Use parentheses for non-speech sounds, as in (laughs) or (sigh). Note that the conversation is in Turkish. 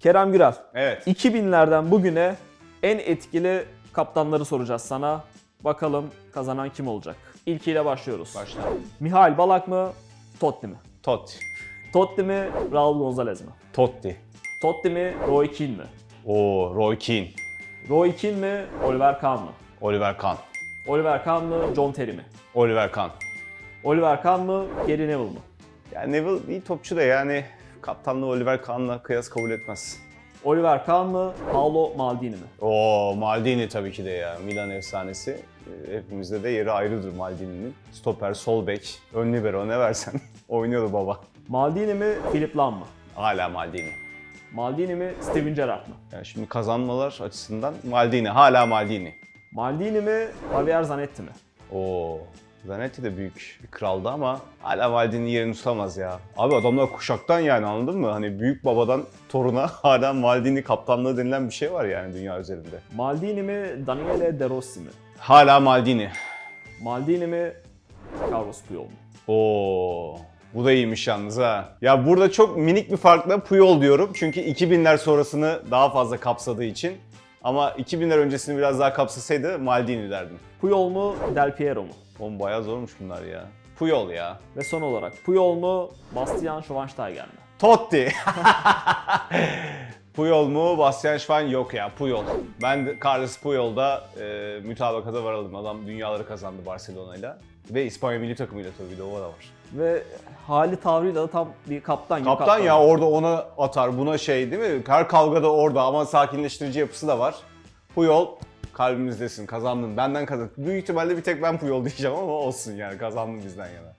Kerem Gürel. Evet. 2000'lerden bugüne en etkili kaptanları soracağız sana. Bakalım kazanan kim olacak? İlkiyle başlıyoruz. Başla. Mihail Balak mı? Totti mi? Totti. Totti mi? Raul Gonzalez mi? Totti. Totti mi? Roy Keane mi? Oo, Roy Keane. Roy Keane mi? Oliver Kahn mı? Oliver Kahn. Oliver Kahn mı? John Terry mi? Oliver Kahn. Oliver Kahn mı? Gary Neville mı? Yani Neville iyi topçu da yani kaptanlığı Oliver Kahn'la kıyas kabul etmez. Oliver Kahn mı? Paolo Maldini mi? Oo, Maldini tabii ki de ya. Milan efsanesi. Ee, Hepimizde de yeri ayrıdır Maldini'nin. Stoper, sol bek, ön libero ne versen (laughs) oynuyordu baba. Maldini mi? Philip Lahm mı? Hala Maldini. Maldini mi? Steven Gerrard mı? Yani şimdi kazanmalar açısından Maldini, hala Maldini. Maldini mi? Javier Zanetti mi? Oo, Zanetti de büyük bir kraldı ama hala Maldini'nin yerini tutamaz ya. Abi adamlar kuşaktan yani anladın mı? Hani büyük babadan toruna (laughs) hala Maldini kaptanlığı denilen bir şey var yani dünya üzerinde. Maldini mi? Daniele De Rossi mi? Hala Maldini. Maldini mi? Carlos Puyol mu? Oo. Bu da iyiymiş yalnız ha. Ya burada çok minik bir farkla Puyol diyorum. Çünkü 2000'ler sonrasını daha fazla kapsadığı için. Ama 2000'ler öncesini biraz daha kapsasaydı Maldini derdim. Puyol mu? Del Piero mu? Oğlum bayağı zormuş bunlar ya. Puyol ya. Ve son olarak Puyol mu? Bastian Schweinsteiger mi? Totti. (laughs) Puyol mu? Bastian Schwein yok ya. Puyol. Ben Carlos Puyol'da e, mütabakata varalım. Adam dünyaları kazandı Barcelona'yla. Ve İspanya milli takımıyla tabii bir de o da var. Ve hali tavrıyla da tam bir kaptan gibi Kaptan ya orada ona atar buna şey değil mi? Her kavgada orada ama sakinleştirici yapısı da var. Puyol kalbimizdesin kazandın benden kazandın. Büyük ihtimalle bir tek ben Puyol diyeceğim ama olsun yani kazandın bizden yana.